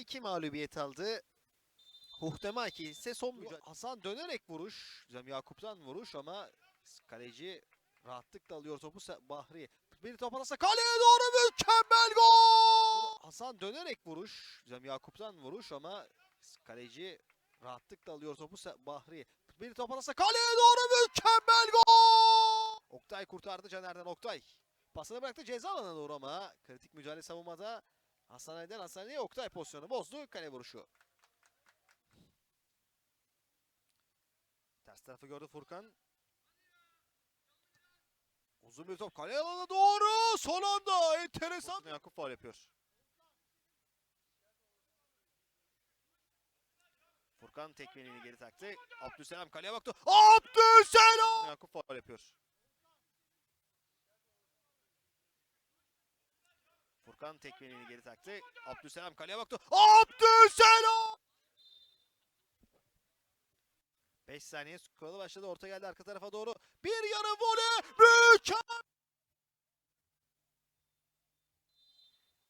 iki mağlubiyet aldı. Huhtemaki ise son mücadele. Hasan dönerek vuruş. Cem Yakup'tan vuruş ama kaleci rahatlıkla alıyor topu. Bahri bir top alırsa kaleye doğru mükemmel gol! Hasan dönerek vuruş. Cem Yakup'tan vuruş ama kaleci rahatlıkla alıyor topu. Bahri bir top alırsa kaleye doğru mükemmel gol! Oktay kurtardı Caner'den Oktay. Pasını bıraktı ceza alanına doğru ama kritik mücadele savunmada Hasan Ali'den Hasan Ali'ye Oktay pozisyonu bozdu. Kale vuruşu. Ters tarafı gördü Furkan. Uzun bir top kale alanına doğru. Son anda enteresan. Yakup faul yapıyor. Furkan tekmeliğini geri taktı. Abdülselam kaleye baktı. Abdülselam! Yakup faul yapıyor. Furkan tekmeliğini geri taktı. Abdülselam kaleye baktı. Abdülselam! 5 saniye skora başladı. Orta geldi arka tarafa doğru. Bir yarı voley. Mükemmel!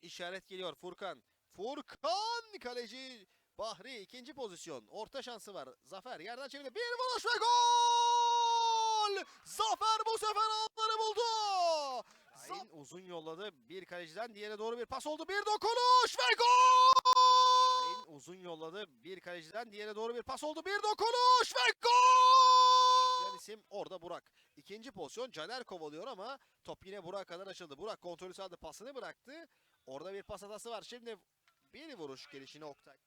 İşaret geliyor Furkan. Furkan kaleci Bahri ikinci pozisyon. Orta şansı var. Zafer yerden çevirdi. Bir vuruş ve gol! Zafer bu sefer ağları buldu. Şahin uzun yolladı. Bir kaleciden diğerine doğru bir pas oldu. Bir dokunuş ve gol! Şahin uzun yolladı. Bir kaleciden diğerine doğru bir pas oldu. Bir dokunuş ve gol! Diğer isim orada Burak. İkinci pozisyon Caner kovalıyor ama top yine Burak'a kadar açıldı. Burak kontrolü sağladı. Pasını bıraktı. Orada bir pas hatası var. Şimdi bir vuruş gelişine Oktay.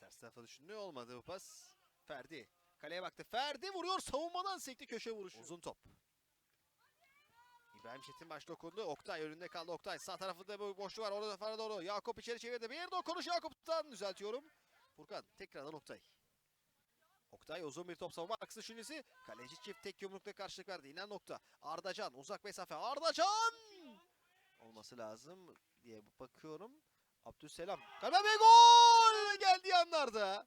Ters tarafa düşündü. Olmadı bu pas. Ferdi. Kaleye baktı. Ferdi vuruyor. Savunmadan sekti köşe vuruşu. Uzun top. İbrahim Çetin baş dokundu. Oktay önünde kaldı. Oktay sağ tarafında bu boşluğu var. Orada fara doğru. Yakup içeri çevirdi. Bir dokunuş Yakup'tan düzeltiyorum. Furkan tekrardan Oktay. Oktay uzun bir top savunma arkası düşüncesi. Kaleci çift tek yumrukla karşılık verdi. İnen nokta. Ardacan uzak mesafe. Ardacan! Olması lazım diye bakıyorum. Abdülselam. Kalbe ve gol! Geldiği anlarda.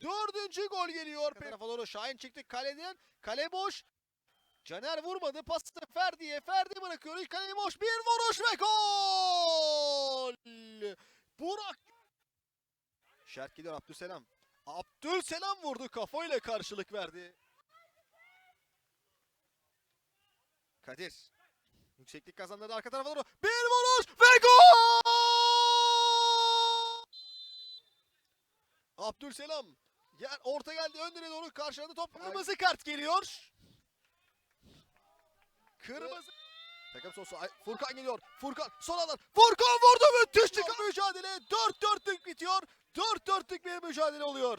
Dördüncü gol geliyor. Tarafa doğru Şahin çıktı kaleden. Kale boş. Caner vurmadı. Pası Ferdi'ye. Ferdi bırakıyor. İlk kale boş. Bir vuruş ve gol! Burak. Şerk gidiyor Abdülselam. Abdülselam vurdu. Kafayla karşılık verdi. Kadir. Yükseklik kazandı arka tarafa doğru. Bir vuruş ve gol! Abdülselam. Yer orta geldi ön direğe doğru karşıladı top. Kırmızı kart geliyor. Kırmızı. Takım sosu Furkan geliyor. Furkan son alan. Furkan vurdu müthiş çıkan mücadele. 4-4'lük bitiyor. 4-4'lük bir mücadele oluyor.